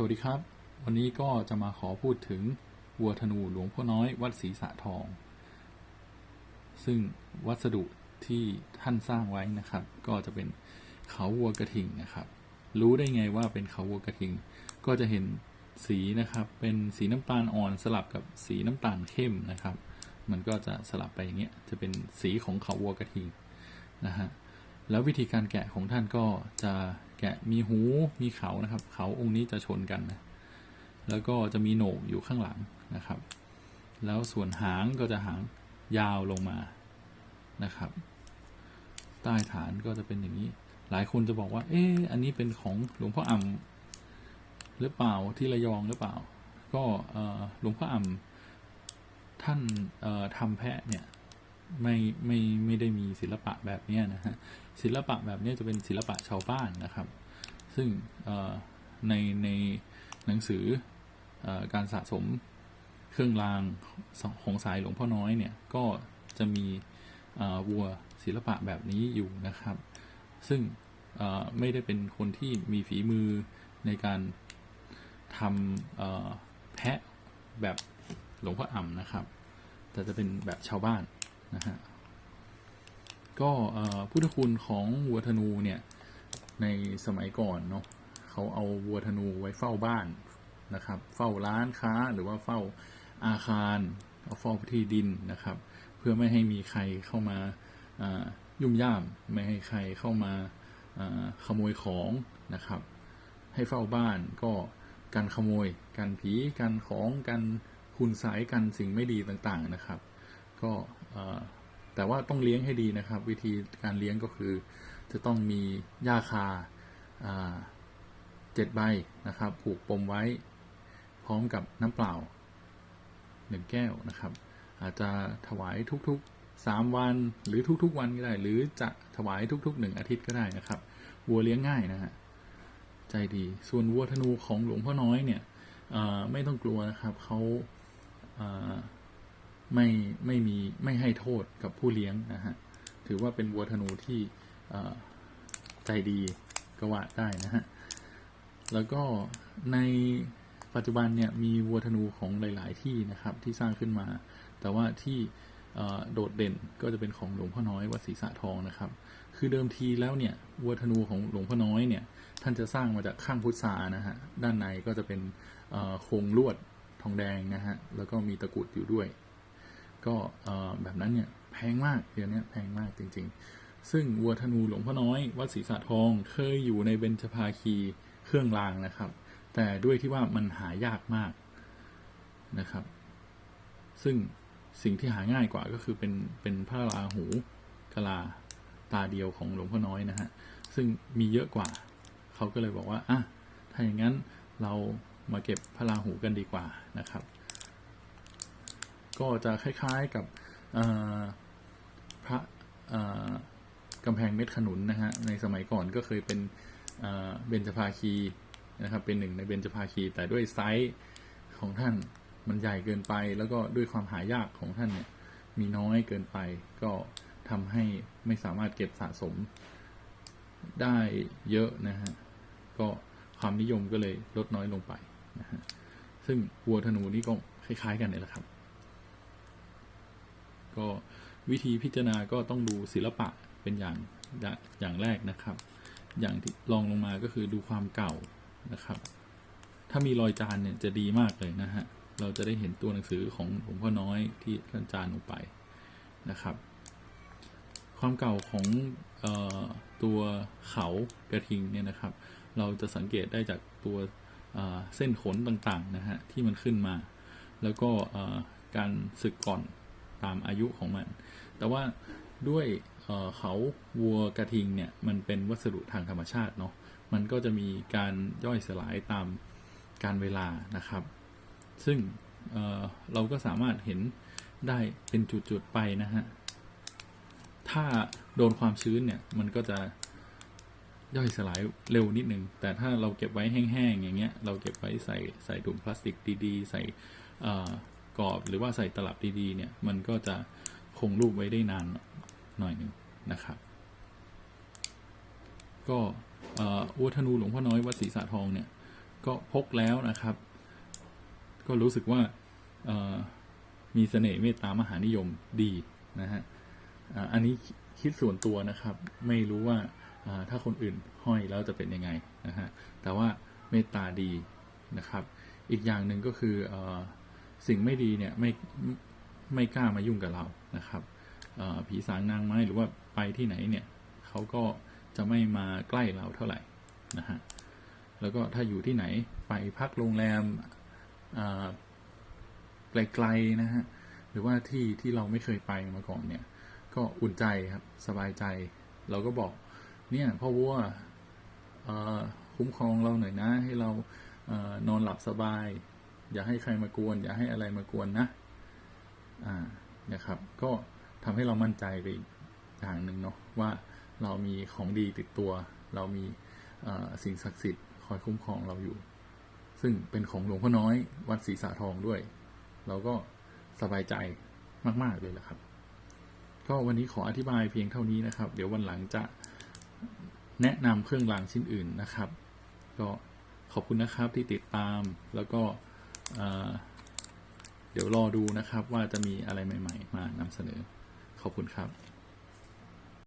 สวัสดีครับ วันนี้ก็จะมาขอพูดถึงวัวธนูหลวงพ่อน้อยวัดศรีสะทอง ซึ่งวัสดุที่ท่านสร้างไว้นะครับ ก็จะเป็นเขาวัวกระทิงนะครับ รู้ได้ไงว่าเป็นเขาวัวกระทิง ก็จะเห็นสีนะครับ เป็นสีน้ำตาลอ่อนสลับกับสีน้ำตาลเข้มนะครับ มันก็จะสลับไปอย่างเงี้ยจะเป็นสีของเขาวัวกระทิงนะฮะแล้ววิธีการแกะของท่านก็จะ แกะมีหูมีเขานะครับ เขาองค์นี้จะชนกันนะแล้วก็จะมีโหนกอยู่ข้างหลังนะครับ แล้วส่วนหางก็จะหางยาวลงมานะครับ ใต้ฐานก็จะเป็นอย่างนี้ หลายคนจะบอกว่า เอ๊ะอันนี้เป็นของหลวงพ่ออ่ำหรือเปล่าที่ระยองหรือเปล่า ก็หลวงพ่ออ่ำท่านทำแพะเนี่ย ไม่ไม่ไม่ได้มีศิลปะแบบนี้นะฮะศิลปะแบบนี้จะเป็นศิลปะชาวบ้านนะครับ ซึ่งในในหนังสืออการสะสมเครื่องรางของสายหลวงพ่อน้อยเนี่ยก็จะมีวัวศิลปะแบบนี้อยู่นะครับ ซึ่งไม่ได้เป็นคนที่มีฝีมือในการทำแพะแบบหลวงพ่ออ่ำนะครับ แต่จะเป็นแบบชาวบ้าน นะฮะก็พุทธคุณของวัวธนูเนี่ยในสมัยก่อนเนาะเขาเอาวัวธนูไว้เฝ้าบ้านนะครับ เฝ้าร้านค้าหรือว่าเฝ้าอาคารเอาเฝ้าที่ดินนะครับ เพื่อไม่ให้มีใครเข้ามาายุ่มย่าม ไม่ให้ใครเข้ามาาขโมยของนะครับ ให้เฝ้าบ้านก็กันขโมยกันผีกันของกันคุณสายกันสิ่งไม่ดีต่างๆนะครับ ก็แต่ว่าต้องเลี้ยงให้ดีนะครับ วิธีการเลี้ยงก็คือ จะต้องมีหญ้าคาเจ็ดใบนะครับ ผูกปมไว้พร้อมกับน้ำเปล่าหนึ่งแก้วนะครับ อาจจะถวายทุกๆสามวันหรือทุกๆวันก็ได้ หรือจะถวายทุกๆหนึ่งอาทิตย์ก็ได้นะครับวัวเลี้ยงง่ายนะฮะใจดีส่วนวัวธนูของหลวงพ่อน้อยเนี่ยไม่ต้องกลัวนะครับเขา ไม่ไม่มีไม่ให้โทษกับผู้เลี้ยงนะฮะถือว่าเป็นวัวธนูที่ใจดีกว่าได้นะฮะแล้วก็ในปัจจุบันเนี่ยมีวัวธนูของหลาย ๆ ที่นะครับที่สร้างขึ้นมา แต่ว่าที่โดดเด่นก็จะเป็นของหลวงพ่อน้อยวัดศรีสะทองนะครับ คือเดิมทีแล้วเนี่ยวัวธนูของหลวงพ่อน้อยเนี่ยท่านจะสร้างมาจากข้างพุทธานะฮะด้านในก็จะเป็นโครงลวดทองแดงนะฮะแล้วก็มีตะกุดอยู่ด้วย ก็แบบนั้นเนี่ยแพงมากเดี๋ยวนี้แพงมากจริง ๆ ซึ่งวัวธนูหลวงพ่อน้อยวัดศรีสะทองเคยอยู่ในเบญจภาคีเครื่องรางนะครับ แต่ด้วยที่ว่ามันหายากมากนะครับ ซึ่งสิ่งที่หาง่ายกว่าก็คือเป็นเป็นพระราหูกะลาตาเดียวของหลวงพ่อน้อยนะฮะ ซึ่งมีเยอะกว่า เขาก็เลยบอกว่าอะถ้าอย่างนั้นเรามาเก็บพระราหูกันดีกว่านะครับ ก็จะคล้ายๆกับพระกำแพงเม็ดขนุนนะฮะในสมัยก่อนก็เคยเป็นเบญจภาคีนะครับเป็นหนึ่งในเบญจภาคี แต่ด้วยไซส์ของท่านมันใหญ่เกินไป แล้วก็ด้วยความหายากของท่านเนี่ยมีน้อยเกินไป ก็ทำให้ไม่สามารถเก็บสะสมได้เยอะนะฮะก็ความนิยมก็เลยลดน้อยลงไปนะฮะซึ่งวัวธนูนี่ก็คล้าย ๆ กันนี่แหละครับ ก็วิธีพิจารณาก็ต้องดูศิลปะเป็นอย่างอย่างแรกนะครับ อย่างที่ลองลงมาก็คือดูความเก่านะครับ ถ้ามีรอยจานเนี่ยจะดีมากเลยนะฮะเราจะได้เห็นตัวหนังสือของหลวงพ่อน้อยที่ท่านจานลงไปนะครับ ความเก่าของออตัวเขากระทิงเนี่ยนะครับ เราจะสังเกตได้จากตัวเเส้นขนต่างๆนะฮะที่มันขึ้นมา แล้วก็การสึกก่อน ตามอายุของมัน แต่ว่าด้วยเขาวัวกระทิงเนี่ยมันเป็นวัสดุทางธรรมชาติเนาะ มันก็จะมีการย่อยสลายตามการเวลานะครับ ซึ่งเเราก็สามารถเห็นได้เป็นจุดๆไปนะฮะ ถ้าโดนความชื้นเนี่ยมันก็จะย่อยสลายเร็วนิดนึง แต่ถ้าเราเก็บไว้แห้งๆอย่างเงี้ย เราเก็บไว้ใส่ใส่ถุงพลาสติกดีๆ ใส่ กรอบหรือว่าใส่ตลับดีๆเนี่ยมันก็จะคงรูปไว้ได้นานหน่อยหนึ่งนะครับ ก็อัวธนูหลวงพ่อน้อยวัดศรีสะทองเนี่ยก็พกแล้วนะครับ ก็รู้สึกว่ามีเสน่ห์เมตตามหานิยมดีนะฮะอันนี้คิดส่วนตัวนะครับ ไม่รู้ว่าถ้าคนอื่นห้อยแล้วจะเป็นยังไงนะฮะแต่ว่าเมตตาดีนะครับ อีกอย่างหนึ่งก็คืออ สิ่งไม่ดีเนี่ยไม่ไม่กล้ามายุ่งกับเรานะครับผีสางนางไม้หรือว่าไปที่ไหนเนี่ยเขาก็จะไม่มาใกล้เราเท่าไหร่นะฮะแล้วก็ถ้าอยู่ที่ไหนไปพักโรงแรมไกลๆนะฮะหรือว่าที่ที่เราไม่เคยไปมาก่อนเนี่ย ก็อุ่นใจครับสบายใจ เราก็บอกเนี่ยพ่อวัวคุ้มครองเราหน่อยนะ ให้เรานอนหลับสบาย อย่าให้ใครมากวน อย่าให้อะไรมากวนนะ อ่านะครับ ก็ทำให้เรามั่นใจไปอีกอย่างหนึ่งเนาะว่าเรามีของดีติดตัว เรามีสิ่งศักดิ์สิทธิ์คอยคุ้มครองเราอยู่ ซึ่งเป็นของหลวงพ่อน้อย วัดศรีสาทองด้วย เราก็สบายใจมาก ๆ เลยแหละครับ ก็วันนี้ขออธิบายเพียงเท่านี้นะครับ เดี๋ยววันหลังจะแนะนำเครื่องรางชิ้นอื่นนะครับ ก็ขอบคุณนะครับที่ติดตามแล้วก็ เดี๋ยวรอดูนะครับว่าจะมีอะไรใหม่ ๆ มานำเสนอ ขอบคุณครับ